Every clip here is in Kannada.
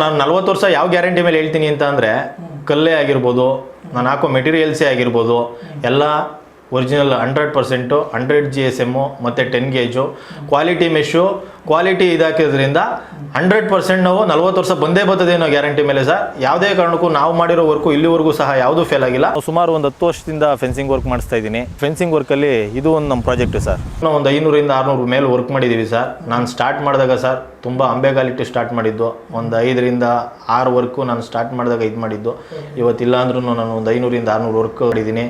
ನಾನು ನಲ್ವತ್ತು ವರ್ಷ ಯಾವ ಗ್ಯಾರಂಟಿ ಮೇಲೆ ಹೇಳ್ತೀನಿ ಅಂತ ಅಂದರೆ ಕಲ್ಲೇ ಆಗಿರ್ಬೋದು, ನಾನು ಹಾಕೋ ಮೆಟೀರಿಯಲ್ಸೇ ಆಗಿರ್ಬೋದು, ಎಲ್ಲ original hundred percent hundred G S M ಮತ್ತು ten gauge quality mesh quality ಇದಾಕಿದ್ರಿಂದ hundred percent ನಾವು ನಲ್ವತ್ತು ವರ್ಷ ಬಂದೇ ಬರ್ತದೆ ಅನ್ನೋ ಗ್ಯಾರಂಟಿ ಮೇಲೆ ಸರ್. ಯಾವುದೇ ಕಾರಣಕ್ಕೂ ನಾವು ಮಾಡಿರೋ ವರ್ಕು ಇಲ್ಲಿವರೆಗೂ ಸಹ ಯಾವುದೂ ಫೇಲ್ ಆಗಿಲ್ಲ. ಸುಮಾರು ಒಂದು ಹತ್ತು ವರ್ಷದಿಂದ ಫೆನ್ಸಿಂಗ್ ವರ್ಕ್ ಮಾಡಿಸ್ತಾ ಇದ್ದೀನಿ. ಫೆನ್ಸಿಂಗ್ ವರ್ಕಲ್ಲಿ ಇದು ಒಂದು ನಮ್ಮ ಪ್ರಾಜೆಕ್ಟ್ ಸರ್. ನಾವು ಒಂದು ಐನೂರಿಂದ ಆರುನೂರು ಮೇಲೆ ವರ್ಕ್ ಮಾಡಿದ್ದೀವಿ ಸರ್. ನಾನು ಸ್ಟಾರ್ಟ್ ಮಾಡಿದಾಗ ಸರ್, ತುಂಬ ಅಂಬೆಗಾಲಿಟ್ಟು ಸ್ಟಾರ್ಟ್ ಮಾಡಿದ್ದು. ಒಂದು ಐದರಿಂದ ಆರು ವರ್ಕು ನಾನು ಸ್ಟಾರ್ಟ್ ಮಾಡಿದಾಗ ಇದು ಮಾಡಿದ್ದು. ಇವತ್ತಿಲ್ಲ ಅಂದ್ರೂ ನಾನು ಒಂದು ಐನೂರಿಂದ ಆರುನೂರು ವರ್ಕ್ ಮಾಡಿದ್ದೀನಿ.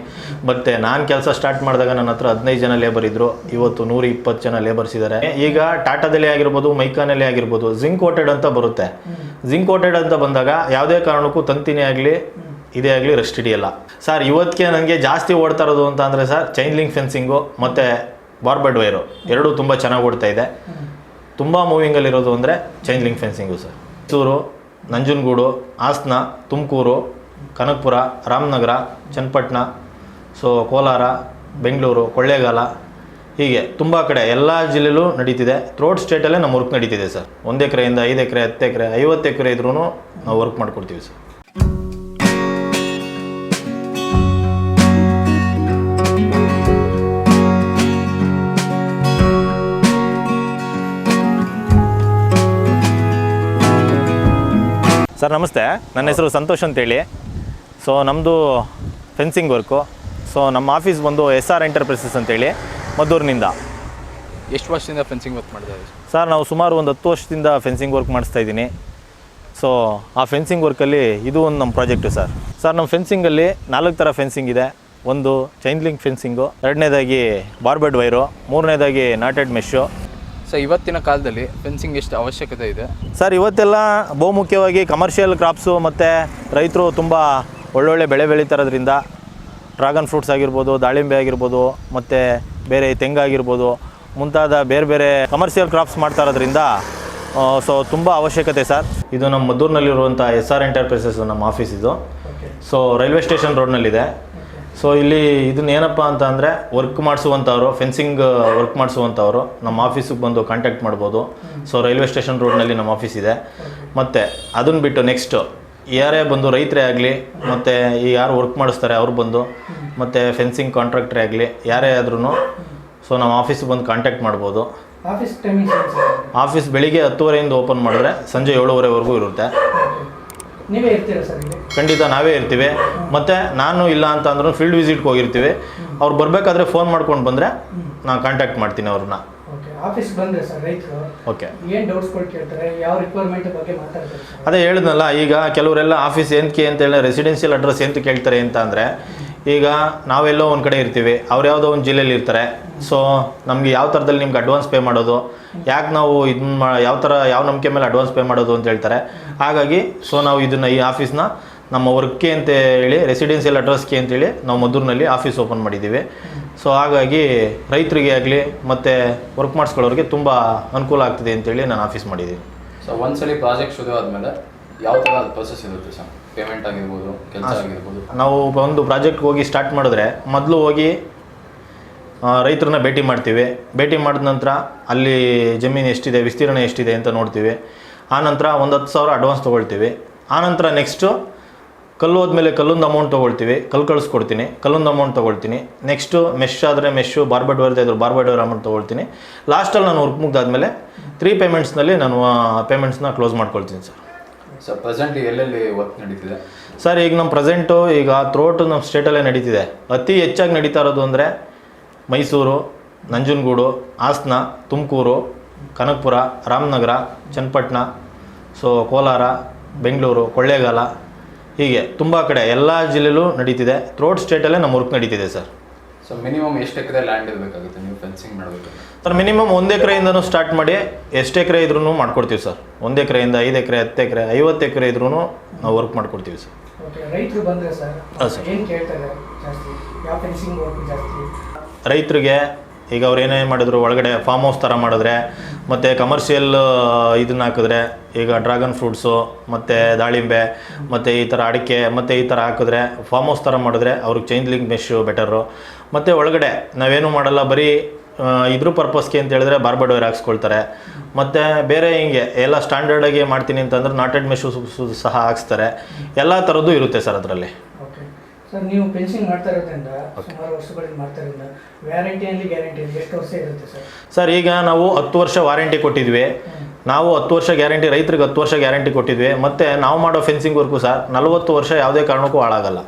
ಮತ್ತು ನಾನು ಕೆಲಸ ಸ್ಟಾರ್ಟ್ ಮಾಡಿದಾಗ ನನ್ನ ಹತ್ರ ಹದಿನೈದು ಜನ ಲೇಬರ್ ಇದ್ದರು ಇವತ್ತು ನೂರ ಇಪ್ಪತ್ತು ಜನ ಲೇಬರ್ಸ್ ಇದ್ದಾರೆ ಈಗ ಟಾಟಾದಲ್ಲಿ ಆಗಿರ್ಬೋದು ಮೈಕಾನಲ್ಲಿ ಆಗಿರ್ಬೋದು ಜಿಂಕ್ ಕೋಟೆಡ್ ಅಂತ ಬರುತ್ತೆ. ಜಿಂಕ್ ಕೋಟೆಡ್ ಅಂತ ಬಂದಾಗ ಯಾವುದೇ ಕಾರಣಕ್ಕೂ ತಂತಿನೇ ಆಗಲಿ ಇದೇ ಆಗಲಿ ರೆಸ್ಟ್ ಹಿಡಿಯಲ್ಲ. ಸರ್ ಇವತ್ತಿಗೆ ನನಗೆ ಜಾಸ್ತಿ ಓಡ್ತಾ ಇರೋದು ಅಂತ ಅಂದರೆ ಸರ್ ಚೈನ್ ಲಿಂಕ್ ಫೆನ್ಸಿಂಗು ಮತ್ತು ಬಾರ್ಬೆಡ್ ವೈರು ಎರಡೂ ತುಂಬ ಚೆನ್ನಾಗಿ ಓಡ್ತಾ ಇದೆ. ತುಂಬ ಮೂವಿಂಗಲ್ಲಿರೋದು ಅಂದರೆ chain link fencing sir Mysuru Nanjangud Hassan Tumakuru Kanakapura Ramanagara Channapatna so Kolar Bengaluru Kollegal ಹೀಗೆ ತುಂಬ ಕಡೆ ಎಲ್ಲ ಜಿಲ್ಲೆಲೂ ನಡೀತಿದೆ. ಥ್ರೋಟ್ ಸ್ಟೇಟಲ್ಲೇ ನಮ್ಮ ವರ್ಕ್ ನಡೀತಿದೆ ಸರ್ ಒಂದು ಎಕರೆಯಿಂದ ಐದು ಎಕರೆ, ಹತ್ತು ಎಕರೆ, ಐವತ್ತು ಎಕರೆ ಇದ್ರೂ ನಾವು ವರ್ಕ್ ಮಾಡ್ಕೊಡ್ತೀವಿ ಸರ್ ಸರ್ ನಮಸ್ತೆ. ನನ್ನ ಹೆಸರು ಸಂತೋಷ್ ಅಂತೇಳಿ. ಸೊ ನಮ್ಮದು ಫೆನ್ಸಿಂಗ್ ವರ್ಕು ಸೊ ನಮ್ಮ ಆಫೀಸ್ ಬಂದು ಎಸ್ ಆರ್ ಎಂಟರ್ಪ್ರೈಸಸ್ ಅಂತೇಳಿ. ಮದ್ದೂರಿನಿಂದ. ಎಷ್ಟು ವರ್ಷದಿಂದ ಫೆನ್ಸಿಂಗ್ ವರ್ಕ್ ಮಾಡ್ತಾ ಇದ್ದೀವಿ ಸರ್ ನಾವು ಸುಮಾರು ಒಂದು ಹತ್ತು ವರ್ಷದಿಂದ ಫೆನ್ಸಿಂಗ್ ವರ್ಕ್ ಮಾಡಿಸ್ತಾ ಇದ್ದೀನಿ. ಸೊ ಆ ಫೆನ್ಸಿಂಗ್ ವರ್ಕಲ್ಲಿ ಇದು ಒಂದು ನಮ್ಮ ಪ್ರಾಜೆಕ್ಟು ಸರ್. ಸರ್ ನಮ್ಮ ಫೆನ್ಸಿಂಗಲ್ಲಿ ನಾಲ್ಕು ಥರ ಫೆನ್ಸಿಂಗ್ ಇದೆ. ಒಂದು ಚೈನ್ ಲಿಂಕ್ ಫೆನ್ಸಿಂಗು ಎರಡನೇದಾಗಿ ಬಾರ್ಬೆಡ್ ವೈರು ಮೂರನೇದಾಗಿ ನಾಟೆಡ್ ಮೆಶ್ಶು ಸೊ ಇವತ್ತಿನ ಕಾಲದಲ್ಲಿ ಫೆನ್ಸಿಂಗ್ ಎಷ್ಟು ಅವಶ್ಯಕತೆ ಇದೆ? ಸರ್ ಇವತ್ತೆಲ್ಲ ಬಹುಮುಖ್ಯವಾಗಿ ಕಮರ್ಷಿಯಲ್ ಕ್ರಾಪ್ಸು ಮತ್ತು ರೈತರು ತುಂಬ ಒಳ್ಳೊಳ್ಳೆ ಬೆಳೆ ಬೆಳೀತಾರೋದ್ರಿಂದ ಡ್ರಾಗನ್ ಡ್ರ್ಯಾಗನ್ ಫ್ರೂಟ್ಸ್ ಆಗಿರ್ಬೋದು ದಾಳಿಂಬೆ ಆಗಿರ್ಬೋದು ಮತ್ತು ಬೇರೆ ತೆಂಗಾಗಿರ್ಬೋದು ಮುಂತಾದ ಬೇರೆ ಬೇರೆ ಕಮರ್ಷಿಯಲ್ ಕ್ರಾಪ್ಸ್ ಮಾಡ್ತಾ ಇರೋದ್ರಿಂದ ಸೊ ತುಂಬ ಅವಶ್ಯಕತೆ ಸರ್ ಇದು ನಮ್ಮ ಮದ್ದೂರಿನಲ್ಲಿರುವಂಥ ಎಸ್ ಆರ್ ಎಂಟರ್ಪ್ರೈಸಸ್ ನಮ್ಮ ಆಫೀಸ್ ಇದು. ಸೊ ರೈಲ್ವೆ ಸ್ಟೇಷನ್ ರೋಡ್ನಲ್ಲಿದೆ ಸೊ ಇಲ್ಲಿ ಇದನ್ನ ಏನಪ್ಪ ಅಂತ ಅಂದರೆ ವರ್ಕ್ ಮಾಡಿಸುವಂಥವ್ರು ಫೆನ್ಸಿಂಗ್ ವರ್ಕ್ ಮಾಡಿಸುವಂಥವ್ರು ನಮ್ಮ ಆಫೀಸಿಗೆ ಬಂದು ಕಾಂಟ್ಯಾಕ್ಟ್ ಮಾಡ್ಬೋದು. ಸೊ ರೈಲ್ವೆ ಸ್ಟೇಷನ್ ರೋಡ್ನಲ್ಲಿ ನಮ್ಮ ಆಫೀಸ್ ಇದೆ. ಮತ್ತು ಅದನ್ನು ಬಿಟ್ಟು ನೆಕ್ಸ್ಟು ಯಾರೇ ಬಂದು ರೈತರೇ ಆಗಲಿ ಮತ್ತು ಈ ಯಾರು ವರ್ಕ್ ಮಾಡಿಸ್ತಾರೆ ಅವ್ರು ಬಂದು ಮತ್ತು ಫೆನ್ಸಿಂಗ್ ಕಾಂಟ್ರಾಕ್ಟ್ರೇ ಆಗಲಿ ಯಾರೇ ಆದ್ರೂ ಸೊ ನಮ್ಮ ಆಫೀಸಿಗೆ ಬಂದು ಕಾಂಟ್ಯಾಕ್ಟ್ ಮಾಡ್ಬೋದು. ಆಫೀಸ್ ಬೆಳಿಗ್ಗೆ ಹತ್ತುವರೆಯಿಂದ ಓಪನ್ ಮಾಡಿದ್ರೆ ಸಂಜೆ ಏಳುವರೆವರೆಗೂ ಇರುತ್ತೆ. ನೀವೇ ಇರ್ತೀರಾ ಸರ್ ಇಲ್ಲಿ? ಖಂಡಿತ ನಾವೇ ಇರ್ತೀವಿ. ಮತ್ತು ನಾನು ಇಲ್ಲ ಅಂತ ಅಂದ್ರೂ ಫೀಲ್ಡ್ ವಿಸಿಟ್ಗೆ ಹೋಗಿರ್ತೀವಿ. ಅವ್ರು ಬರಬೇಕಾದ್ರೆ ಫೋನ್ ಮಾಡ್ಕೊಂಡು ಬಂದರೆ ನಾನು ಕಾಂಟ್ಯಾಕ್ಟ್ ಮಾಡ್ತೀನಿ ಅವ್ರನ್ನ. ಓಕೆ ಆಫೀಸ್ ಬಂದರೆ ಸರ್ ರೈತರು ಓಕೆ ಏನು ಡೌಟ್ಸ್ಗಳು ಕೇಳ್ತಾರೆ ಯಾವ ರಿಕ್ವೈರ್ಮೆಂಟ್ ಬಗ್ಗೆ ಮಾತಾಡ್ತಾರೆ ಸರ್? ಅದೇ ಹೇಳಿದ್ನಲ್ಲ ಈಗ ಕೆಲವರೆಲ್ಲ ಆಫೀಸ್ ಏನಕ್ಕೆ ಅಂತ ಹೇಳಿ ರೆಸಿಡೆನ್ಷಿಯಲ್ ಅಡ್ರೆಸ್ ಎಂತ ಕೇಳ್ತಾರೆ ಅಂತ ಅಂದರೆ ಈಗ ನಾವೆಲ್ಲೋ ಒಂದು ಕಡೆ ಇರ್ತೀವಿ ಅವ್ರು ಯಾವುದೋ ಒಂದು ಜಿಲ್ಲೆಯಲ್ಲಿ ಇರ್ತಾರೆ. ಸೊ ನಮಗೆ ಯಾವ ಥರದಲ್ಲಿ ನಿಮ್ಗೆ ಅಡ್ವಾನ್ಸ್ ಪೇ ಮಾಡೋದು ಯಾಕೆ ನಾವು ಇದನ್ನ ಯಾವ ಥರ ಯಾವ ನಂಬಿಕೆ ಮೇಲೆ ಅಡ್ವಾನ್ಸ್ ಪೇ ಮಾಡೋದು ಅಂತ ಹೇಳ್ತಾರೆ. ಹಾಗಾಗಿ ಸೊ ನಾವು ಇದನ್ನು ಈ ಆಫೀಸ್ನ ನಮ್ಮ ವರ್ಕ್ಗೆ ಅಂತ ಹೇಳಿ ರೆಸಿಡೆನ್ಷಿಯಲ್ ಅಡ್ರೆಸ್ಗೆ ಅಂತೇಳಿ ನಾವು ಮದ್ದೂರಿನಲ್ಲಿ ಆಫೀಸ್ ಓಪನ್ ಮಾಡಿದ್ದೀವಿ. ಸೊ ಹಾಗಾಗಿ ರೈತರಿಗೆ ಆಗಲಿ ಮತ್ತು ವರ್ಕ್ ಮಾಡಿಸ್ಕೊಳ್ಳೋರಿಗೆ ತುಂಬ ಅನುಕೂಲ ಆಗ್ತಿದೆ ಅಂತೇಳಿ ನಾನು ಆಫೀಸ್ ಮಾಡಿದ್ದೀನಿ. ಸೊ ಒಂದ್ಸಲಿ ಪ್ರಾಜೆಕ್ಟ್ ಶುರು ಆದಮೇಲೆ ಯಾವ ಥರ ಪ್ರೊಸೆಸ್ ಇರುತ್ತೆ ಸರ್? ಪೇಮೆಂಟ್ ಆಗಿರ್ಬೋದು ಕೆಲಸ ಆಗಿರ್ಬೋದು. ನಾವು ಒಂದು ಪ್ರಾಜೆಕ್ಟ್ಗೆ ಹೋಗಿ ಸ್ಟಾರ್ಟ್ ಮಾಡಿದ್ರೆ ಮೊದಲು ಹೋಗಿ ರೈತರನ್ನ ಭೇಟಿ ಮಾಡ್ತೀವಿ. ಭೇಟಿ ಮಾಡಿದ ನಂತರ ಅಲ್ಲಿ ಜಮೀನು ಎಷ್ಟಿದೆ ವಿಸ್ತೀರ್ಣ ಎಷ್ಟಿದೆ ಅಂತ ನೋಡ್ತೀವಿ. ಆನಂತರ ಒಂದು ಹತ್ತು ಸಾವಿರ ಅಡ್ವಾನ್ಸ್ ತೊಗೊಳ್ತೀವಿ. ಆನಂತರ ನೆಕ್ಸ್ಟು ಕಲ್ಲು ಹೋದ್ಮೇಲೆ ಕಲ್ಲೊಂದು ಅಮೌಂಟ್ ತೊಗೊಳ್ತೀವಿ ಕಲ್ಲು ಕಳಿಸ್ಕೊಡ್ತೀನಿ ಕಲ್ಲೊಂದು ಅಮೌಂಟ್ ತೊಗೊಳ್ತೀನಿ. ನೆಕ್ಸ್ಟು ಮೆಶ್ ಆದರೆ ಮೆಶ್ಶು ಬಾರ್ಬೆಡ್ ವರ್ದೇ ಇದ್ರು ಬಾರ್ಬೆಡ್ ವರ್ ಅಮೌಂಟ್ ತೊಗೊಳ್ತೀನಿ. ಲಾಸ್ಟಲ್ಲಿ ನಾನು ವರ್ಕ್ ಮುಗ್ದಾದ್ಮೇಲೆ ತ್ರೀ ಪೇಮೆಂಟ್ಸ್ನಲ್ಲಿ ನಾನು ಪೇಮೆಂಟ್ಸ್ನ ಕ್ಲೋಸ್ ಮಾಡ್ಕೊಳ್ತೀನಿ ಸರ್ ಸರ್ ಪ್ರೆಸೆಂಟ್ ಎಲ್ಲೆಲ್ಲಿ ವರ್ಕ್ ನಡೀತಿದೆ? ಸರ್ ಈಗ ನಮ್ಮ ಪ್ರೆಸೆಂಟು ಈಗ ಥ್ರೋಟ್ ನಮ್ಮ ಸ್ಟೇಟಲ್ಲೇ ನಡೀತಿದೆ. ಅತಿ ಹೆಚ್ಚಾಗಿ ನಡೀತಾ ಇರೋದು ಅಂದರೆ ಮೈಸೂರು ನಂಜನಗೂಡು ಹಾಸನ ತುಮಕೂರು ಕನಕಪುರ ರಾಮನಗರ ಚನ್ನಪಟ್ಟಣ ಸೊ ಕೋಲಾರ ಬೆಂಗಳೂರು ಕೊಳ್ಳೇಗಾಲ ಹೀಗೆ ತುಂಬ ಕಡೆ ಎಲ್ಲ ಜಿಲ್ಲೆಲೂ ನಡೀತಿದೆ. ಥ್ರೋಟ್ ಸ್ಟೇಟಲ್ಲೇ ನಮ್ಮ ವರ್ಕ್ ನಡೀತಿದೆ ಸರ್. ಸೊ ಮಿನಿಮಮ್ ಎಷ್ಟು ಎಕರೆ ಲ್ಯಾಂಡ್ ಇರಬೇಕಾಗುತ್ತೆ? ನೀವು ಫೆನ್ಸಿಂಗ್ ಮಾಡಬೇಕು ಸರ್ ಮಿನಿಮಮ್ ಒಂದು ಎಕರೆಯಿಂದನೂ ಸ್ಟಾರ್ಟ್ ಮಾಡಿ ಎಷ್ಟು ಎಕರೆ ಇದ್ರೂ ಮಾಡ್ಕೊಡ್ತೀವಿ ಸರ್. ಒಂದು ಎಕರೆಯಿಂದ ಐದು ಎಕರೆ ಹತ್ತು ಎಕರೆ ಐವತ್ತು ಎಕರೆ ಇದ್ರೂ ನಾವು ವರ್ಕ್ ಮಾಡ್ಕೊಡ್ತೀವಿ ಸರ್. ಓಕೆ ರೈತರು ಬಂದರೆ ಸರ್ ಹೌದು ಸರ್. ಏನು ಕೇಳ್ತಾರೆ ಜಾಸ್ತಿ? ಯಾವ ಫೆನ್ಸಿಂಗ್ ವರ್ಕ್ ಜಾಸ್ತಿ? ರೈತರಿಗೆ ಈಗ ಅವ್ರು ಏನೇ ಮಾಡಿದ್ರು, ಒಳಗಡೆ ಫಾರ್ಮ್ ಹೌಸ್ ಥರ ಮಾಡಿದ್ರೆ, ಮತ್ತು ಕಮರ್ಷಿಯಲ್ ಇದನ್ನ ಹಾಕಿದ್ರೆ, ಈಗ ಡ್ರ್ಯಾಗನ್ ಫ್ರೂಟ್ಸು ಮತ್ತು ದಾಳಿಂಬೆ, ಮತ್ತು ಈ ಥರ ಅಡಿಕೆ, ಮತ್ತು ಈ ಥರ ಹಾಕಿದ್ರೆ ಫಾರ್ಮ್ ಹೌಸ್ ಥರ ಮಾಡಿದ್ರೆ ಅವ್ರಿಗೆ ಚೈನ್ ಲಿಂಕ್ ಮೆಶ್ಶು ಬೆಟರು ಮತ್ತು ಒಳಗಡೆ ನಾವೇನು ಮಾಡಲ್ಲ, ಬರೀ ಇದ್ರ ಪರ್ಪಸ್ಗೆ ಅಂತ ಹೇಳಿದ್ರೆ ಬಾರ್ಬಡ್ ವೈರ್ ಹಾಕ್ಸ್ಕೊಳ್ತಾರೆ. ಮತ್ತು ಬೇರೆ ಹಿಂಗೆ, ಎಲ್ಲ ಸ್ಟ್ಯಾಂಡರ್ಡಾಗಿ ಮಾಡ್ತೀನಿ ಅಂತಂದ್ರೆ ನಾಟೆಡ್ ಮೆಶು ಸಹ ಹಾಕ್ಸ್ತಾರೆ. ಎಲ್ಲ ಥರದ್ದು ಇರುತ್ತೆ ಸರ್ ಅದರಲ್ಲಿ. ಸರ್ ನೀವು ಫೆನ್ಸಿಂಗ್ ಮಾಡ್ತಾ ಇರೋದ್ರಿಂದ ಸುಮಾರು ವರ್ಷಗಳಿಂದ ಮಾಡ್ತಾ ಇರೋದ್ರಿಂದ ವ್ಯಾರಂಟಿಯಲ್ಲಿ ಗ್ಯಾರಂಟಿ ಎಷ್ಟು ವರ್ಷ ಇರುತ್ತೆ ಸರ್ ಸರ್ ಈಗ ನಾವು ಹತ್ತು ವರ್ಷ ವಾರಂಟಿ ಕೊಟ್ಟಿದ್ವಿ. ನಾವು ಹತ್ತು ವರ್ಷ ಗ್ಯಾರಂಟಿ ರೈತರಿಗೆ ಹತ್ತು ವರ್ಷ ಗ್ಯಾರಂಟಿ ಕೊಟ್ಟಿದ್ವಿ. ಮತ್ತು ನಾವು ಮಾಡೋ ಫೆನ್ಸಿಂಗ್ ವರ್ಕು ಸರ್ ನಲವತ್ತು ವರ್ಷ ಯಾವುದೇ ಕಾರಣಕ್ಕೂ ಹಾಳಾಗಲ್ಲ.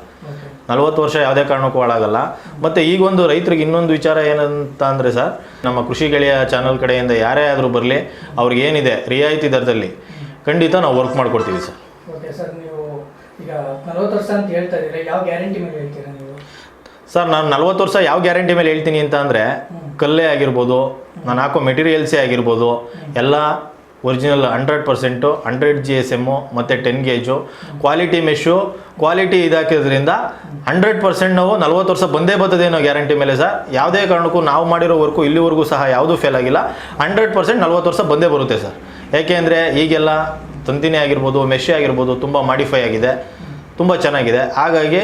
ನಲವತ್ತು ವರ್ಷ ಯಾವುದೇ ಕಾರಣಕ್ಕೂ ಹಾಳಾಗಲ್ಲ. ಮತ್ತು ಈಗೊಂದು ರೈತರಿಗೆ ಇನ್ನೊಂದು ವಿಚಾರ ಏನಂತ ಅಂದರೆ ಸರ್ ನಮ್ಮ ಕೃಷಿ ಗೆಳೆಯ ಚಾನಲ್ ಕಡೆಯಿಂದ ಯಾರೇ ಆದರೂ ಬರಲಿ ಅವ್ರಿಗೆ ಏನಿದೆ ರಿಯಾಯಿತಿ ದರದಲ್ಲಿ ಖಂಡಿತ ನಾವು ವರ್ಕ್ ಮಾಡಿಕೊಡ್ತೀವಿ ಸರ್ ನಲವತ್ತು ವರ್ಷ ಅಂತ ಹೇಳ್ತಾ ಇದ್ದೀರಾ? ಯಾವ ಗ್ಯಾರಂಟಿ ಮೇಲೆ ಹೇಳ್ತೀರಾ ನೀವು? ಸರ್ ನಾನು ನಲ್ವತ್ತು ವರ್ಷ ಯಾವ ಗ್ಯಾರಂಟಿ ಮೇಲೆ ಹೇಳ್ತೀನಿ ಅಂತ ಅಂದರೆ ಕಲ್ಲೇ ಆಗಿರ್ಬೋದು ನಾನು ಹಾಕೋ ಮೆಟೀರಿಯಲ್ಸೇ ಆಗಿರ್ಬೋದು ಎಲ್ಲ original hundred percent hundred G S M ಮತ್ತು ten gauge quality mesh quality ಇದಾಕಿದ್ರಿಂದ hundred percent ನಾವು ನಲ್ವತ್ತು ವರ್ಷ ಬಂದೇ ಬರ್ತದೇನೋ ಗ್ಯಾರಂಟಿ ಮೇಲೆ ಸರ್. ಯಾವುದೇ ಕಾರಣಕ್ಕೂ ನಾವು ಮಾಡಿರೋ ವರ್ಕು ಇಲ್ಲಿವರೆಗೂ ಸಹ ಯಾವುದೂ ಫೇಲ್ ಆಗಿಲ್ಲ. ಹಂಡ್ರೆಡ್ ಪರ್ಸೆಂಟ್ ನಲ್ವತ್ತು ವರ್ಷ ಬಂದೇ ಬರುತ್ತೆ ಸರ್. ಏಕೆಂದರೆ ಈಗೆಲ್ಲ ತಂತಿನೇ ಆಗಿರ್ಬೋದು ಮೆಶೇ ಆಗಿರ್ಬೋದು ತುಂಬ ಮಾಡಿಫೈ ಆಗಿದೆ. ತುಂಬ ಚೆನ್ನಾಗಿದೆ. ಹಾಗಾಗಿ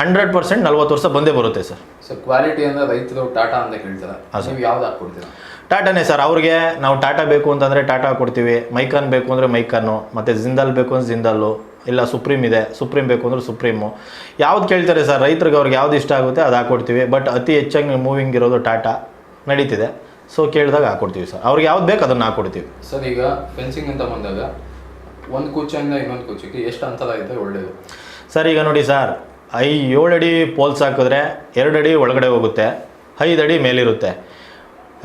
ಹಂಡ್ರೆಡ್ ಪರ್ಸೆಂಟ್ ನಲ್ವತ್ತು ವರ್ಷ ಬಂದೇ ಬರುತ್ತೆ ಸರ್. ಸರ್ ಕ್ವಾಲಿಟಿ ಅಂದರೆ ರೈತರು ಟಾಟಾ ಅಂತ ಕೇಳ್ತಾರೆ ನೀವು ಯಾವ್ದು ಹಾಕ್ಕೊಡ್ತೀರಾ? ಟಾಟಾನೇ ಸರ್ ಅವ್ರಿಗೆ ನಾವು ಟಾಟಾ ಬೇಕು ಅಂತಂದರೆ ಟಾಟಾ ಕೊಡ್ತೀವಿ. ಮೈಕಾನ್ ಬೇಕು ಅಂದರೆ ಮೈಕಾನು ಮತ್ತು ಜಿಂದಾಲ್ ಬೇಕು ಅಂದರೆ ಜಿಂದಾಲು ಇಲ್ಲ ಸುಪ್ರೀಮ್ ಇದೆ ಸುಪ್ರೀಮ್ ಬೇಕು ಅಂದರೆ ಸುಪ್ರೀಮು. ಯಾವ್ದು ಕೇಳ್ತಾರೆ ಸರ್ ರೈತರಿಗೆ ಅವ್ರಿಗೆ ಯಾವ್ದು ಇಷ್ಟ ಆಗುತ್ತೆ ಅದು ಹಾಕ್ಕೊಡ್ತೀವಿ ಬಟ್ ಅತಿ ಹೆಚ್ಚಾಗಿ ಮೂವಿಂಗ್ ಇರೋದು ಟಾಟಾ ನಡೀತಿದೆ. ಸೊ ಕೇಳಿದಾಗ ಹಾಕ್ಕೊಡ್ತೀವಿ ಸರ್. ಅವ್ರಿಗೆ ಯಾವ್ದು ಬೇಕು ಅದನ್ನು ಹಾಕ್ಕೊಡ್ತೀವಿ ಸರ್ ಈಗ ಫೆನ್ಸಿಂಗ್ ಅಂತ ಬಂದಾಗ ಒಂದು ಕುಚ್ಚಿಂದ ಇನ್ನೊಂದು ಕುಚ್ಚಕ್ಕೆ ಎಷ್ಟು ಅಂತರ ಇದ್ದರೆ ಒಳ್ಳೇದು? ಸರ್, ಈಗ ನೋಡಿ ಸರ್ ಐ ಏಳಡಿ ಪೋಲ್ಸ್ ಹಾಕಿದ್ರೆ ಎರಡು ಅಡಿ ಒಳಗಡೆ ಹೋಗುತ್ತೆ, ಐದು ಅಡಿ ಮೇಲಿರುತ್ತೆ.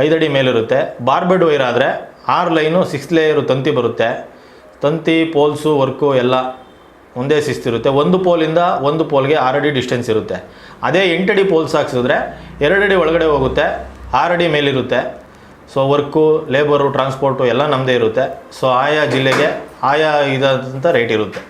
ಐದು ಅಡಿ ಮೇಲಿರುತ್ತೆ. ಬಾರ್ಬೆಡ್ ವೈರ್ ಆದರೆ ಆರು ಲೈನು ಸಿಕ್ಸ್ ಲೇಯರು ತಂತಿ ಬರುತ್ತೆ. ತಂತಿ, ಪೋಲ್ಸು, ವರ್ಕು ಎಲ್ಲ ಒಂದೇ ಶಿಸ್ತಿರುತ್ತೆ ಒಂದು ಪೋಲಿಂದ ಒಂದು ಪೋಲ್ಗೆ ಅಡಿ ಡಿಸ್ಟೆನ್ಸ್ ಇರುತ್ತೆ. ಅದೇ ಎಂಟಡಿ ಪೋಲ್ಸ್ ಹಾಕ್ಸಿದ್ರೆ ಎರಡಡಿ ಒಳಗಡೆ ಹೋಗುತ್ತೆ, ಆರು ಅಡಿ ಮೇಲಿರುತ್ತೆ. ಸೊ, ವರ್ಕು, ಲೇಬರು, ಟ್ರಾನ್ಸ್ಪೋರ್ಟು ಎಲ್ಲ ನಮ್ಮದೇ ಇರುತ್ತೆ. ಸೊ, ಆಯಾ ಜಿಲ್ಲೆಗೆ ಆಯಾ ಇದಾದಂಥ ರೇಟ್ ಇರುತ್ತೆ.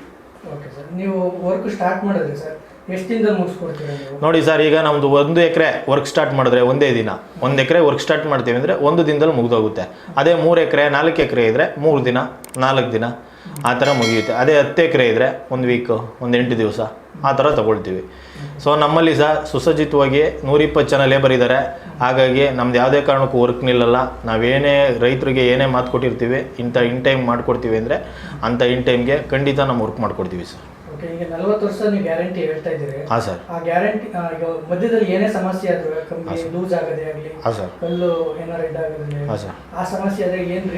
ನೀವು ವರ್ಕ್ ಸ್ಟಾರ್ಟ್ ಸರ್ ಎಷ್ಟು ಮುಗಿಸ್ಕೊಡ್ತೀರಾ ನೋಡಿ ಸರ್ ಈಗ ನಮ್ಮದು ಒಂದು ಎಕರೆ ವರ್ಕ್ ಸ್ಟಾರ್ಟ್ ಮಾಡಿದ್ರೆ ಒಂದೇ ದಿನ. ಒಂದು ಎಕರೆ ವರ್ಕ್ ಸ್ಟಾರ್ಟ್ ಮಾಡ್ತೀವಿ ಅಂದರೆ ಒಂದು ದಿನದಲ್ಲಿ ಮುಗಿದೋಗುತ್ತೆ. ಅದೇ ಮೂರು ಎಕರೆ, ನಾಲ್ಕು ಎಕರೆ ಇದ್ದರೆ ಮೂರು ದಿನ, ನಾಲ್ಕು ದಿನ ಆ ಥರ ಮುಗಿಯುತ್ತೆ. ಅದೇ ಹತ್ತು ಎಕರೆ ಇದ್ದರೆ ಒಂದು ವೀಕು ಒಂದು ಎಂಟು ದಿವಸ ಆ ಥರ ತಗೊಳ್ತೀವಿ. ಸೊ ನಮ್ಮಲ್ಲಿ ಸಹ ಸುಸಜ್ಜಿತವಾಗಿ ನೂರಿಪ್ಪತ್ತು ಜನ ಲೇಬರ್ ಇದ್ದಾರೆ ಹಾಗಾಗಿ ನಮ್ದು ಯಾವುದೇ ಕಾರಣಕ್ಕೂ ವರ್ಕ್ ನಿಲ್ಲಲ್ಲ. ನಾವೇನೇ ರೈತರಿಗೆ ಏನೇ ಮಾತು ಕೊಟ್ಟಿರ್ತೀವಿ, ಇಂಥ ಇನ್ ಟೈಮ್ ಮಾಡಿಕೊಡ್ತೀವಿ ಅಂದರೆ ಅಂಥ ಇನ್ ಟೈಮ್ಗೆ ಖಂಡಿತ ನಾವು ವರ್ಕ್ ಮಾಡಿಕೊಡ್ತೀವಿ ಸರ್ ಈಗ ನಲವತ್ತು ವರ್ಷ ನೀವು ಗ್ಯಾರಂಟಿ ಹೇಳ್ತಾ ಇದ್ದೀರಿ. ಹಾಂ ಸರ್. ಆ ಗ್ಯಾರಂಟಿ ಈಗ ಮಧ್ಯದಲ್ಲಿ ಏನೇ ಸಮಸ್ಯೆ ಆದ್ರೂ ಕಂಬಿ ಲೂಸ್ ಆಗದೆ ಆಗಲಿ ಹಾಂ ಸರ್. ಕಲ್ಲು ಏನಾರು ಇದಾಗದೆ ಹಾಂ ಸರ್. ಆ ಸಮಸ್ಯೆ ಆದ್ರೆ ಏನು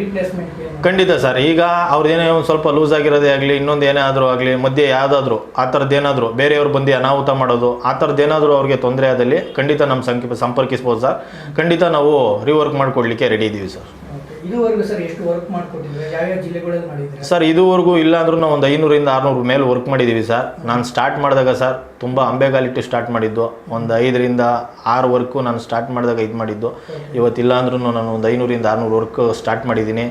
ರೀಪ್ಲೇಸ್ಮೆಂಟ್ ಖಂಡಿತ ಸರ್. ಈಗ ಅವ್ರದ್ದೇನೇ ಒಂದು ಸ್ವಲ್ಪ ಲೂಸ್ ಆಗಿರೋದೇ ಆಗಲಿ ಇನ್ನೊಂದು ಏನೇ ಆದರೂ ಆಗಲಿ ಮಧ್ಯೆ ಯಾವುದಾದ್ರೂ ಆ ಥರದ್ದು ಏನಾದರೂ ಬೇರೆಯವ್ರು ಬಂದು ಅನಾಹುತ ಮಾಡೋದು ಆ ಥರದ್ದು ಏನಾದರೂ ಅವ್ರಿಗೆ ತೊಂದರೆ ಆದಲ್ಲಿ ಖಂಡಿತ ನಮ್ಮ ಸಂಕ ಸಂಪರ್ಕಿಸ್ಬೋದು ಸರ್. ಖಂಡಿತ ನಾವು ರಿವರ್ಕ್ ಮಾಡಿಕೊಡ್ಲಿಕ್ಕೆ ರೆಡಿ ಇದ್ದೀವಿ ಸರ್. ಸರ್ ಇದುವರೆಗೂ ಇಲ್ಲ ಅಂದ್ರೂ ನಾವು ಒಂದು ಐನೂರಿಂದ ಆರುನೂರು ಮೇಲೆ ವರ್ಕ್ ಮಾಡಿದ್ದೀವಿ ಸರ್. ನಾನು ಸ್ಟಾರ್ಟ್ ಮಾಡಿದಾಗ ಸರ್, ತುಂಬ ಅಂಬೆಗಾಲಿಟ್ಟು ಸ್ಟಾರ್ಟ್ ಮಾಡಿದ್ದು. ಒಂದು ಐದರಿಂದ ಆರು ವರ್ಕು ನಾನು ಸ್ಟಾರ್ಟ್ ಮಾಡಿದಾಗ ಇದು ಮಾಡಿದ್ದು. ಇವತ್ತಿಲ್ಲ ಅಂದ್ರೂ ನಾನು ಒಂದು ಐನೂರಿಂದ ಆರುನೂರು ವರ್ಕ್ ಸ್ಟಾರ್ಟ್ ಮಾಡಿದ್ದೀನಿ.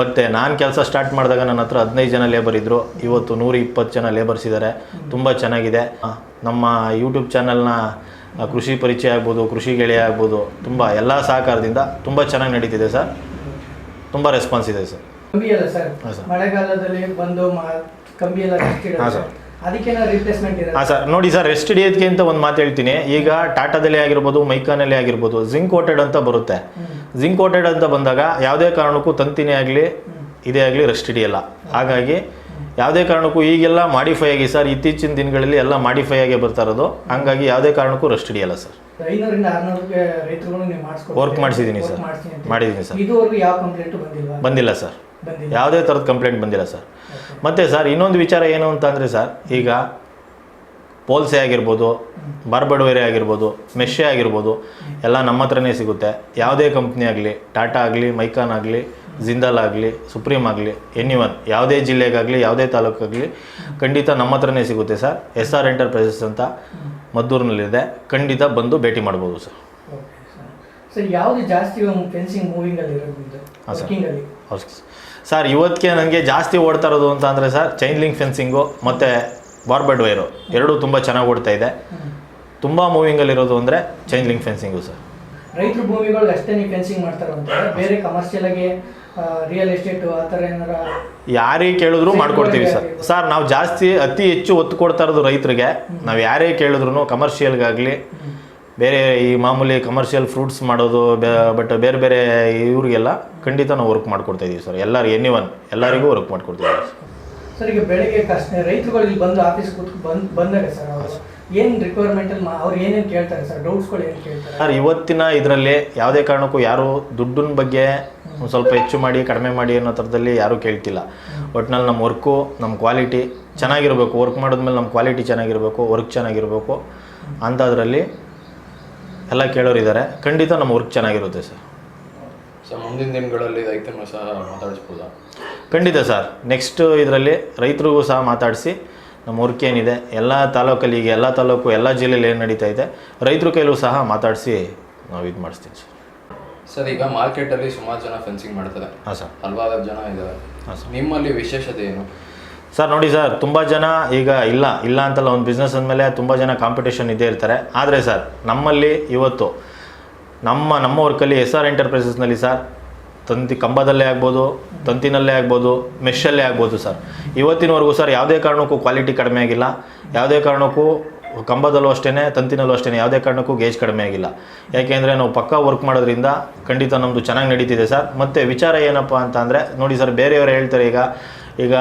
ಮತ್ತು ನಾನು ಕೆಲಸ ಸ್ಟಾರ್ಟ್ ಮಾಡಿದಾಗ ನನ್ನ ಹತ್ರ ಹದಿನೈದು ಜನ ಲೇಬರ್ ಇದ್ದರು ಇವತ್ತು ನೂರ ಇಪ್ಪತ್ತು ಜನ ಲೇಬರ್ಸ್ ಇದ್ದಾರೆ ತುಂಬ ಚೆನ್ನಾಗಿದೆ. ನಮ್ಮ ಯೂಟ್ಯೂಬ್ ಚಾನಲ್ನ ಕೃಷಿ ಪರಿಚಯ ಆಗ್ಬೋದು, ಕೃಷಿ ಗೆಳೆಯ ಆಗ್ಬೋದು, ತುಂಬ ಎಲ್ಲ ಸಹಕಾರದಿಂದ ತುಂಬ ಚೆನ್ನಾಗಿ ನಡೀತಿದೆ ಸರ್. ತುಂಬ ರೆಸ್ಪಾನ್ಸ್ ಇದೆ ಸರ್ ಕಂಬಿ ಅಲ್ಲ ಸರ್ ಹಾಂ ಸರ್. ಮಳೆಗಾಲದಲ್ಲಿ ಬಂದು ಮಾ- ಕಂಬಿ ಎಲ್ಲ ಹಾಂ ಸರ್. ಅದಕ್ಕೇನೋ ರಿಪ್ಲೇಸ್ಮೆಂಟ್ ಇರುತ್ತೆ. ಹಾಂ ಸರ್ ನೋಡಿ ಸರ್ ರೆಸ್ಟ್ ಹಿಡಿಯೋದಕ್ಕೆ ಅಂತ ಒಂದು ಮಾತು ಹೇಳ್ತೀನಿ. ಈಗ ಟಾಟಾದಲ್ಲಿ ಆಗಿರ್ಬೋದು ಮೈಕಾನಲ್ಲಿ ಆಗಿರ್ಬೋದು ಜಿಂಕ್ ಕೋಟೆಡ್ ಅಂತ ಬರುತ್ತೆ. ಜಿಂಕ್ ಕೋಟೆಡ್ ಅಂತ ಬಂದಾಗ ಯಾವುದೇ ಕಾರಣಕ್ಕೂ ತಂತಿನೇ ಆಗಲಿ ಇದೇ ಆಗಲಿ ರೆಸ್ಟ್ ಹಿಡಿಯಲ್ಲ ಹಾಗಾಗಿ ಯಾವುದೇ ಕಾರಣಕ್ಕೂ ಈಗೆಲ್ಲ ಮಾಡಿಫೈ ಆಗಿ ಸರ್ ಇತ್ತೀಚಿನ ದಿನಗಳಲ್ಲಿ ಎಲ್ಲ ಮಾಡಿಫೈ ಆಗಿ ಬರ್ತಾ ಇರೋದು. ಹಂಗಾಗಿ ಯಾವುದೇ ಕಾರಣಕ್ಕೂ ರೆಸ್ಟ್ ಹಿಡಿಯಲ್ಲ ಸರ್? ವರ್ಕ್ ಮಾಡಿಸಿದ್ದೀನಿ ಸರ್ ಮಾಡಿದ್ದೀನಿ ಸರ್ ಬಂದಿಲ್ಲ ಸರ್ ಯಾವುದೇ ಥರದ ಕಂಪ್ಲೇಂಟ್ ಬಂದಿಲ್ಲ ಸರ್ ಮತ್ತು ಸರ್ ಇನ್ನೊಂದು ವಿಚಾರ ಏನು ಅಂತಂದರೆ ಸರ್ ಈಗ ಪೋಲ್ಸೆ ಆಗಿರ್ಬೋದು ಬಾರ್ಬಡ್ ವೇರೆ ಆಗಿರ್ಬೋದು ಮೆಶ್ಶೆ ಆಗಿರ್ಬೋದು ಎಲ್ಲ ನಮ್ಮ ಹತ್ರನೇ ಸಿಗುತ್ತೆ. ಯಾವುದೇ ಕಂಪ್ನಿ ಆಗಲಿ ಟಾಟಾ ಆಗಲಿ ಮೈಕಾನ್ ಆಗಲಿ ಜಿಂದಾಲ್ ಆಗಲಿ ಸುಪ್ರೀಂ ಆಗಲಿ ಎನಿ ಒನ್ ಯಾವುದೇ ಜಿಲ್ಲೆಗಾಗಲಿ ಯಾವುದೇ ತಾಲೂಕಾಗಲಿ ಖಂಡಿತ ನಮ್ಮ ಹತ್ರನೇ ಸಿಗುತ್ತೆ ಸರ್. ಎಸ್ ಆರ್ ಎಂಟರ್ಪ್ರೈಸಸ್ ಅಂತ ಮದ್ದೂರಿನಲ್ಲಿದೆ. ಖಂಡಿತ ಬಂದು ಭೇಟಿ ಮಾಡ್ಬೋದು ಸರ್. ಸರ್ ಯಾವುದು ಜಾಸ್ತಿ ಫೆನ್ಸಿಂಗ್ ಇರೋದು ಸರ್. ಇವತ್ತಿಗೆ ನನಗೆ ಜಾಸ್ತಿ ಓಡ್ತಾ ಇರೋದು ಅಂತ ಅಂದರೆ ಸರ್ ಚೈನ್ ಲಿಂಕ್ ಫೆನ್ಸಿಂಗು ಮತ್ತು ಬಾರ್ಬೆಡ್ ವೈರು ಎರಡೂ ತುಂಬ ಚೆನ್ನಾಗಿ ಓಡ್ತಾ ಇದೆ. ತುಂಬ ಮೂವಿಂಗಲ್ಲಿರೋದು ಅಂದರೆ ಚೈನ್ ಲಿಂಕ್ ಫೆನ್ಸಿಂಗು ಸರ್ ರೈತರು ಭೂಮಿಗಳಿಗೆ ಅಷ್ಟೇ ನೀವು ಫೆನ್ಸಿಂಗ್ ಮಾಡ್ತಾರೆ ಬೇರೆ ಕಮರ್ಷಿಯಲ್ ಆಗಿ ರಿಯಲ್ ಎಸ್ಟೇಟ್ ಆ ಥರ ಏನಾರ ಯಾರೇ ಕೇಳಿದ್ರು ಮಾಡ್ಕೊಡ್ತೀವಿ ಸರ್. ಸರ್ ನಾವು ಜಾಸ್ತಿ ಅತಿ ಹೆಚ್ಚು ಒತ್ತು ಕೊಡ್ತಾ ಇರೋದು ರೈತರಿಗೆ. ನಾವು ಯಾರೇ ಕೇಳಿದ್ರು ಕಮರ್ಷಿಯಲ್ಗಾಗಲಿ ಬೇರೆ ಈ ಮಾಮೂಲಿ ಕಮರ್ಷಿಯಲ್ ಫ್ರೂಟ್ಸ್ ಮಾಡೋದು ಬಟ್ ಬೇರೆ ಬೇರೆ ಇವ್ರಿಗೆಲ್ಲ ಖಂಡಿತ ನಾವು ವರ್ಕ್ ಮಾಡ್ಕೊಡ್ತಾ ಇದೀವಿ ಸರ್. ಎಲ್ಲರೂ ಎನಿ ಒನ್ ಎಲ್ಲರಿಗೂ ವರ್ಕ್ ಮಾಡ್ಕೊಡ್ತಿದ್ದೀವಿ ಸರ್. ಈಗ ಬೆಳಗ್ಗೆ ಕಷ್ಟ ರೈತರುಗಳು ಇಲ್ಲಿ ಬಂದು ಆಫೀಸ್ ಬಂದು ಬಂದಾಗ ಸರ್ ಅವರು ಏನು ರಿಕ್ವೈರ್ಮೆಂಟಲ್ಲಿ ಅವ್ರು ಏನೇನು ಕೇಳ್ತಾರೆ ಸರ್? ಡೌಟ್ಸ್ಗಳು ಏನು ಕೇಳ್ತಾರೆ? ಸರ್ ಇವತ್ತಿನ ಇದರಲ್ಲಿ ಯಾವುದೇ ಕಾರಣಕ್ಕೂ ಯಾರು ದುಡ್ಡಿನ ಬಗ್ಗೆ ಸ್ವಲ್ಪ ಹೆಚ್ಚು ಮಾಡಿ ಕಡಿಮೆ ಮಾಡಿ ಅನ್ನೋ ಥರದಲ್ಲಿ ಯಾರೂ ಕೇಳ್ತಿಲ್ಲ. ಒಟ್ನಲ್ಲಿ ನಮ್ಮ ವರ್ಕು ನಮ್ಮ ಕ್ವಾಲಿಟಿ ಚೆನ್ನಾಗಿರಬೇಕು. ವರ್ಕ್ ಮಾಡಿದ್ಮೇಲೆ ನಮ್ಮ ಕ್ವಾಲಿಟಿ ಚೆನ್ನಾಗಿರಬೇಕು ವರ್ಕ್ ಚೆನ್ನಾಗಿರಬೇಕು. ಅಂಥದ್ರಲ್ಲಿ ಎಲ್ಲ ಕೇಳೋರಿದ್ದಾರೆ ಖಂಡಿತ ನಮ್ಮ ವರ್ಕ್ ಚೆನ್ನಾಗಿರುತ್ತೆ ಸರ್. ಸರ್ ಮುಂದಿನ ದಿನಗಳಲ್ಲಿ ರೈತರನ್ನು ಸಹ ಮಾತಾಡಿಸ್ಬೋದಾ? ಖಂಡಿತ ಸರ್. ನೆಕ್ಸ್ಟ್ ಇದರಲ್ಲಿ ರೈತರಿಗೂ ಸಹ ಮಾತಾಡಿಸಿ ನಮ್ಮ ವರ್ಕ್ ಏನಿದೆ ಎಲ್ಲ ತಾಲೂಕಲ್ಲಿ ಈಗ ಎಲ್ಲ ತಾಲೂಕು ಎಲ್ಲ ಜಿಲ್ಲೆಯಲ್ಲಿ ಏನು ನಡೀತಾ ಇದೆ ರೈತರ ಕೈಲೂ ಸಹ ಮಾತಾಡಿಸಿ ನಾವು ಇದು ಮಾಡಿಸ್ತೀವಿ ಸರ್. ಸರ್ ಈಗ ಮಾರ್ಕೆಟಲ್ಲಿ ಸುಮಾರು ಜನ ಫೆನ್ಸಿಂಗ್ ಮಾಡ್ತಾರೆ. ಹಾಂ ಸರ್. ಹಲವಾರು ಜನ ಇದ್ದಾರೆ. ನಿಮ್ಮಲ್ಲಿ ವಿಶೇಷತೆ ಏನು? ಸರ್ ನೋಡಿ ಸರ್ ತುಂಬ ಜನ ಈಗ ಇಲ್ಲ ಇಲ್ಲ ಅಂತಲ್ಲ ಒಂದು ಬಿಸ್ನೆಸ್ ಅಂದಮೇಲೆ ತುಂಬ ಜನ ಕಾಂಪಿಟೇಷನ್ ಇದ್ದೇ ಇರ್ತಾರೆ. ಆದರೆ ಸರ್ ನಮ್ಮಲ್ಲಿ ಇವತ್ತು ನಮ್ಮ ನಮ್ಮ ವರ್ಕಲ್ಲಿ ಎಸ್ ಆರ್ ಎಂಟರ್ಪ್ರೈಸಸ್ನಲ್ಲಿ ಸರ್ ತಂತಿ ಕಂಬದಲ್ಲೇ ಆಗ್ಬೋದು ತಂತಿನಲ್ಲೇ ಆಗ್ಬೋದು ಮೆಷಲ್ಲೇ ಆಗ್ಬೋದು ಸರ್. ಇವತ್ತಿನವರೆಗೂ ಸರ್ ಯಾವುದೇ ಕಾರಣಕ್ಕೂ ಕ್ವಾಲಿಟಿ ಕಡಿಮೆ ಆಗಿಲ್ಲ. ಯಾವುದೇ ಕಾರಣಕ್ಕೂ ಕಂಬದಲ್ಲೂ ಅಷ್ಟೇ ತಂತಿನಲ್ಲೂ ಅಷ್ಟೇ ಯಾವುದೇ ಕಾರಣಕ್ಕೂ ಗೇಜ್ ಕಡಿಮೆ ಆಗಿಲ್ಲ. ಯಾಕೆಂದರೆ ನಾವು ಪಕ್ಕಾ ವರ್ಕ್ ಮಾಡೋದ್ರಿಂದ ಖಂಡಿತ ನಮ್ಮದು ಚೆನ್ನಾಗಿ ನಡೀತಿದೆ ಸರ್. ಮತ್ತು ವಿಚಾರ ಏನಪ್ಪ ಅಂತ ಅಂದರೆ, ನೋಡಿ ಸರ್, ಬೇರೆಯವರು ಹೇಳ್ತಾರೆ ಈಗ ಈಗ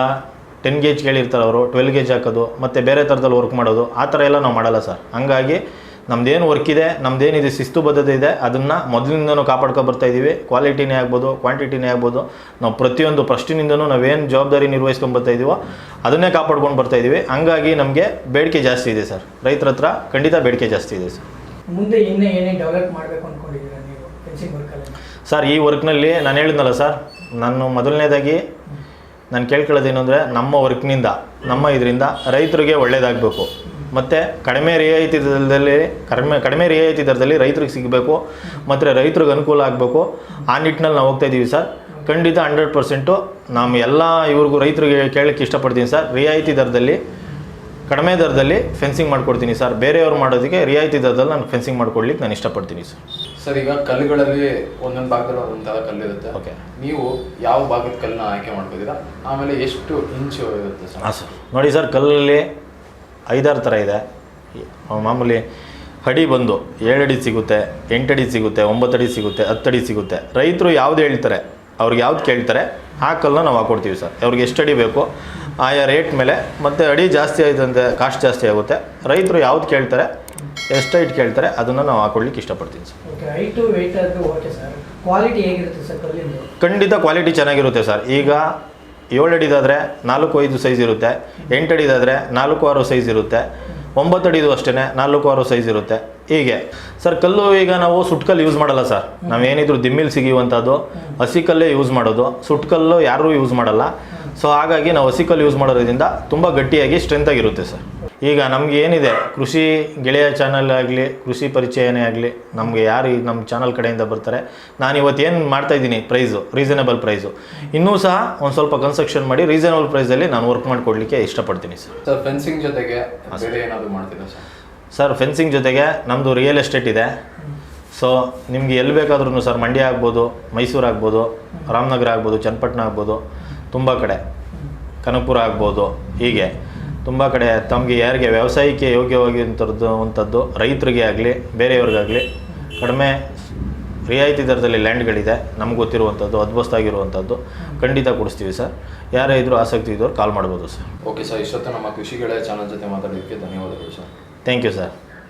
ಟೆನ್ ಗೇಜ್ ಕೇಳಿರ್ತಾರೆ ಅವರು ಟ್ವೆಲ್ ಗೇಜ್ ಹಾಕೋದು, ಮತ್ತು ಬೇರೆ ಥರದಲ್ಲಿ ವರ್ಕ್ ಮಾಡೋದು, ಆ ಥರ ಎಲ್ಲ ನಾವು ಮಾಡಲ್ಲ ಸರ್. ಹಂಗಾಗಿ ನಮ್ದೇನು ವರ್ಕ್ ಇದೆ ನಮ್ದೇನಿದೆ ಶಿಸ್ತುಬದ್ಧತೆ ಇದೆ ಅದನ್ನು ಮೊದಲಿಂದನೂ ಕಾಪಾಡ್ಕೊ ಬರ್ತಾ ಇದ್ದೀವಿ ಕ್ವಾಲಿಟಿನೇ ಆಗ್ಬೋದು ಕ್ವಾಂಟಿಟಿನೇ ಆಗ್ಬೋದು. ನಾವು ಪ್ರತಿಯೊಂದು ಫಸ್ಟಿನಿಂದನೂ ನಾವೇನು ಜವಾಬ್ದಾರಿ ನಿರ್ವಹಿಸ್ಕೊಂಡು ಬರ್ತಾ ಇದೀವೋ ಅದನ್ನೇ ಕಾಪಾಡ್ಕೊಂಡು ಬರ್ತಾ ಇದ್ದೀವಿ ಹಂಗಾಗಿ ನಮಗೆ ಬೇಡಿಕೆ ಜಾಸ್ತಿ ಇದೆ ಸರ್. ರೈತರ ಹತ್ರ ಖಂಡಿತ ಬೇಡಿಕೆ ಜಾಸ್ತಿ ಇದೆ ಸರ್. ಮುಂದೆ ಇನ್ನೂ ಏನೇ ಡೆವಲಪ್ ಮಾಡಬೇಕು ಅಂದ್ಕೊಂಡಿದ್ದೀರಾ ನೀವು ಫೆನ್ಸಿಂಗ್ ವರ್ಕಲ್ಲಿ ಸರ್ ಈ ವರ್ಕ್ನಲ್ಲಿ ನಾನು ಹೇಳಿದ್ನಲ್ಲ ಸರ್ ನಾನು ಮೊದಲನೇದಾಗಿ ನಾನು ಕೇಳ್ಕೊಳ್ಳೋದೇನು ಅಂದರೆ ನಮ್ಮ ವರ್ಕ್ನಿಂದ ನಮ್ಮ ಇದರಿಂದ ರೈತರಿಗೆ ಒಳ್ಳೆಯದಾಗಬೇಕು ಮತ್ತು ಕಡಿಮೆ ರಿಯಾಯಿತಿ ದರದಲ್ಲಿ ಕಡಿಮೆ ಕಡಿಮೆ ರಿಯಾಯಿತಿ ದರದಲ್ಲಿ ರೈತರಿಗೆ ಸಿಗಬೇಕು ಮತ್ತು ರೈತರಿಗೆ ಅನುಕೂಲ ಆಗಬೇಕು. ಆ ನಿಟ್ಟಿನಲ್ಲಿ ನಾವು ಹೋಗ್ತಾ ಇದ್ದೀವಿ ಸರ್. ಖಂಡಿತ ಹಂಡ್ರೆಡ್ ಪರ್ಸೆಂಟು ನಮ್ಮ ಎಲ್ಲ ಇವ್ರಿಗೂ ರೈತರಿಗೆ ಕೇಳಕ್ಕೆ ಇಷ್ಟಪಡ್ತೀನಿ ಸರ್. ರಿಯಾಯಿತಿ ದರದಲ್ಲಿ ಕಡಿಮೆ ದರದಲ್ಲಿ ಫೆನ್ಸಿಂಗ್ ಮಾಡಿಕೊಡ್ತೀನಿ ಸರ್. ಬೇರೆಯವ್ರು ಮಾಡೋದಕ್ಕೆ ರಿಯಾಯಿತಿ ದರದಲ್ಲಿ ನಾನು ಫೆನ್ಸಿಂಗ್ ಮಾಡ್ಕೊಡ್ಲಿಕ್ಕೆ ನಾನು ಇಷ್ಟಪಡ್ತೀನಿ ಸರ್. ಸರ್ ಈಗ ಕಲ್ಲುಗಳಲ್ಲಿ ಒಂದೊಂದು ಭಾಗದಲ್ಲಿ ಒಂದೊಂದು ಕಲ್ಲು ಇರುತ್ತೆ. ಓಕೆ ನೀವು ಯಾವ ಭಾಗದ ಕಲ್ಲನ್ನ ಆಯ್ಕೆ ಮಾಡ್ಕೋತೀರಾ? ಆಮೇಲೆ ಎಷ್ಟು ಇಂಚು ಇರುತ್ತೆ ಸರ್? ಹಾಂ ಸರ್. ನೋಡಿ ಸರ್ ಕಲ್ಲಲ್ಲಿ ಐದಾರು ಥರ ಇದೆ. ಮಾಮೂಲಿ ಅಡಿ ಬಂದು ಏಳಡಿ ಸಿಗುತ್ತೆ ಎಂಟಡಿ ಸಿಗುತ್ತೆ ಒಂಬತ್ತಡಿ ಸಿಗುತ್ತೆ ಹತ್ತಡಿ ಸಿಗುತ್ತೆ. ರೈತರು ಯಾವ್ದು ಹೇಳ್ತಾರೆ? ಅವ್ರಿಗೆ ಯಾವ್ದು ಕೇಳ್ತಾರೆ? ಆ ಕಲ್ಲನ್ನ ನಾವು ಹಾಕ್ಕೊಡ್ತೀವಿ ಸರ್. ಅವ್ರಿಗೆ ಎಷ್ಟು ಅಡಿ ಬೇಕು? ಆಯಾ ರೇಟ್ ಮೇಲೆ. ಮತ್ತು ಅಡಿ ಜಾಸ್ತಿ ಆಯ್ತಂತೆ ಕಾಸ್ಟ್ ಜಾಸ್ತಿ ಆಗುತ್ತೆ. ರೈತರು ಯಾವ್ದು ಕೇಳ್ತಾರೆ? ಎಷ್ಟು ಹೈಟ್ ಕೇಳ್ತಾರೆ? ಅದನ್ನು ನಾವು ಹಾಕೊಡ್ಲಿಕ್ಕೆ ಇಷ್ಟಪಡ್ತೀನಿ ಸರ್. ಕ್ವಾಲಿಟಿ ಹೇಗಿರುತ್ತೆ ಸರ್ ಖಂಡಿತ ಕ್ವಾಲಿಟಿ ಚೆನ್ನಾಗಿರುತ್ತೆ ಸರ್. ಈಗ ಏಳು ಅಡಿದಾದರೆ ನಾಲ್ಕು ಐದು ಸೈಜ್ ಇರುತ್ತೆ, ಎಂಟು ಅಡಿದಾದರೆ ನಾಲ್ಕು ಆರು ಸೈಜ್ ಇರುತ್ತೆ, ಒಂಬತ್ತು ಅಡಿದು ಅಷ್ಟೇ ನಾಲ್ಕು ಆರು ಸೈಜ್ ಇರುತ್ತೆ. ಹೀಗೆ. ಸರ್, ಕಲ್ಲು ಈಗ ನಾವು ಸುಟ್ಕಲ್ಲು ಯೂಸ್ ಮಾಡಲ್ಲ ಸರ್. ನಾವೇನಿದ್ರು ದಿಮ್ಮಿಲ್ ಸಿಗಿಯುವಂಥದ್ದು ಹಸಿಕಲ್ಲೇ ಯೂಸ್ ಮಾಡೋದು. ಸುಟ್ಕಲ್ಲು ಯಾರೂ ಯೂಸ್ ಮಾಡಲ್ಲ. ಸೊ ಹಾಗಾಗಿ ನಾವು ಹಸಿಕಲ್ಲು ಯೂಸ್ ಮಾಡೋದ್ರಿಂದ ತುಂಬ ಗಟ್ಟಿಯಾಗಿ ಸ್ಟ್ರೆಂತಾಗಿರುತ್ತೆ ಸರ್. ಈಗ ನಮ್ಗೆ ಏನಿದೆ ಕೃಷಿ ಗೆಳೆಯ ಚಾನಲ್ ಆಗಲಿ ಕೃಷಿ ಪರಿಚಯನೇ ಆಗಲಿ ನಮಗೆ ಯಾರು ಈ ನಮ್ಮ ಚಾನಲ್ ಕಡೆಯಿಂದ ಬರ್ತಾರೆ? ನಾನು ಇವತ್ತು ಏನು ಮಾಡ್ತಾ ಇದ್ದೀನಿ ಪ್ರೈಸು ರೀಸನಬಲ್ ಪ್ರೈಸು ಇನ್ನೂ ಸಹ ಒಂದು ಸ್ವಲ್ಪ ಕನ್ಸ್ಟ್ರಕ್ಷನ್ ಮಾಡಿ ರೀಸನಬಲ್ ಪ್ರೈಸಲ್ಲಿ ನಾನು ವರ್ಕ್ ಮಾಡಿಕೊಡ್ಲಿಕ್ಕೆ ಇಷ್ಟಪಡ್ತೀನಿ ಸರ್. ಸರ್ ಫೆನ್ಸಿಂಗ್ ಜೊತೆಗೆ ಬೇರೆ ಏನಾದರೂ ಮಾಡ್ತೀರಾ ಸರ್? ಸರ್ ಫೆನ್ಸಿಂಗ್ ಜೊತೆಗೆ ನಮ್ಮದು ರಿಯಲ್ ಎಸ್ಟೇಟ್ ಇದೆ. ಸೊ ನಿಮಗೆ ಎಲ್ಲಿ ಬೇಕಾದ್ರೂ ಸರ್ ಮಂಡ್ಯ ಆಗ್ಬೋದು ಮೈಸೂರು ಆಗ್ಬೋದು ರಾಮನಗರ ಆಗ್ಬೋದು ಚನ್ನಪಟ್ಟಣ ಆಗ್ಬೋದು ತುಂಬ ಕಡೆ. ಕನಕಪುರ ಆಗ್ಬೋದು ಹೀಗೆ. ತುಂಬ ಕಡೆ ತಮಗೆ ಯಾರಿಗೆ ವ್ಯವಸಾಯಕ್ಕೆ ಯೋಗ್ಯವಾಗಿರುವಂಥದ್ದು ಅಂಥದ್ದು ರೈತರಿಗೆ ಆಗಲಿ ಬೇರೆಯವ್ರಿಗಾಗಲಿ ಕಡಿಮೆ ರಿಯಾಯಿತಿ ದರದಲ್ಲಿ ಲ್ಯಾಂಡ್ಗಳಿದೆ ನಮ್ಗೆ ಗೊತ್ತಿರುವಂಥದ್ದು ಅದ್ಭುತವಾಗಿರುವಂಥದ್ದು ಖಂಡಿತ ಕೊಡಿಸ್ತೀವಿ ಸರ್. ಯಾರೇ ಇದ್ರೂ ಆಸಕ್ತಿ ಇದ್ದವ್ರು ಕಾಲ್ ಮಾಡ್ಬೋದು ಸರ್. ಓಕೆ ಸರ್ ಇಷ್ಟೊತ್ತು ನಮ್ಮ ಕೃಷಿ ಗೆಳೆಯ ಚಾನಲ್ ಜೊತೆ ಮಾತಾಡೋದಕ್ಕೆ ಧನ್ಯವಾದಗಳು ಸರ್ ಥ್ಯಾಂಕ್ ಯು ಸರ್